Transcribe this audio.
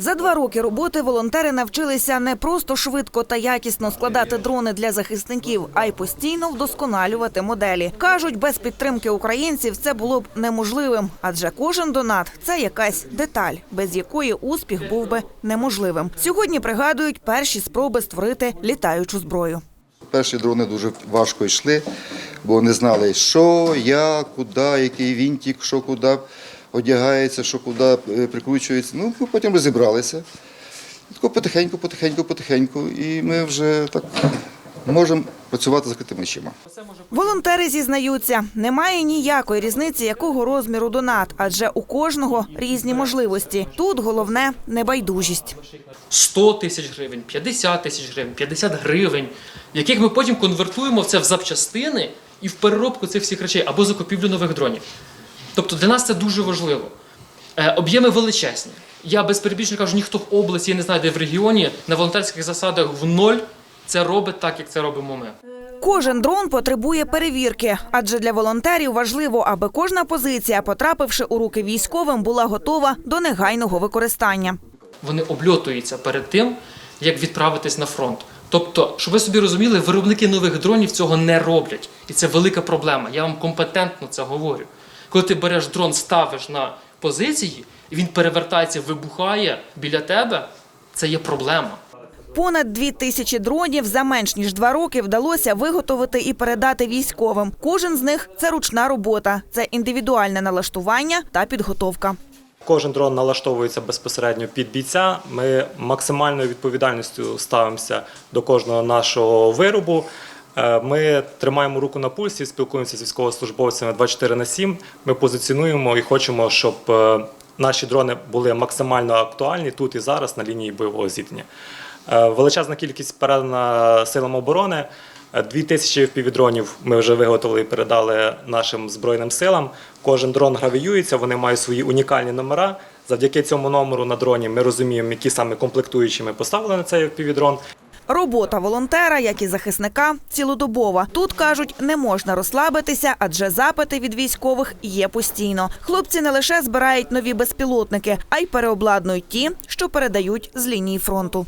За два роки роботи волонтери навчилися не просто швидко та якісно складати дрони для захисників, а й постійно вдосконалювати моделі. кажуть, без підтримки українців це було б неможливим, адже кожен донат це якась деталь, без якої успіх був би неможливим. Сьогодні пригадують перші спроби створити літаючу зброю. Перші дрони дуже важко йшли, бо не знали, що, як, куди, який вінтик, що куди одягається, що куди е, прикручується. Ну, ми потім розібралися. Тако потихеньку, потихеньку, потихеньку. І ми вже так можемо працювати з закритими очима. Волонтери зізнаються, немає ніякої різниці, якого розміру донат, адже у кожного різні можливості. Тут головне небайдужість. 100 тисяч гривень, 50 тисяч гривень, 50 гривень, яких ми потім конвертуємо це в запчастини і в переробку цих всіх речей або закупівлю нових дронів. Тобто для нас це дуже важливо. Е, об'єми величезні. Я без перебільшення кажу, ніхто в області, я не знаю, де в регіоні на волонтерських засадах в ноль це робить так, як це робимо ми. Кожен дрон потребує перевірки, адже для волонтерів важливо, аби кожна позиція, потрапивши у руки військовим, була готова до негайного використання. Вони обльотуються перед тим, як відправитись на фронт. Тобто, щоб ви собі розуміли, виробники нових дронів цього не роблять. І це велика проблема. Я вам компетентно це говорю. Коли ти береш дрон, ставиш на позиції, і він перевертається, вибухає біля тебе, це є проблема. Понад дві тисячі дронів за менш ніж два роки вдалося виготовити і передати військовим. Кожен з них це ручна робота, це індивідуальне налаштування та підготовка. Кожен дрон налаштовується безпосередньо під бійця. Ми максимальною відповідальністю ставимося до кожного нашого виробу. Е, Ми тримаємо руку на пульсі, спілкуємося з військовослужбовцями 24 на 7. Ми позиціонуємо і хочемо, щоб е, наші дрони були максимально актуальні тут і зараз на лінії бойового зіткнення. Е, Величезна кількість передана силам оборони. Дві тисячі впівдронів ми вже виготовили і передали нашим збройним силам. Кожен дрон гравіюється, вони мають свої унікальні номера. Завдяки цьому номеру на дроні ми розуміємо, які саме комплектуючі ми поставили на цей впівдрон. Робота волонтера, як і захисника, цілодобова. Тут кажуть, не можна розслабитися, адже запити від військових є постійно. Хлопці не лише збирають нові безпілотники, а й переобладнують ті, що передають з лінії фронту.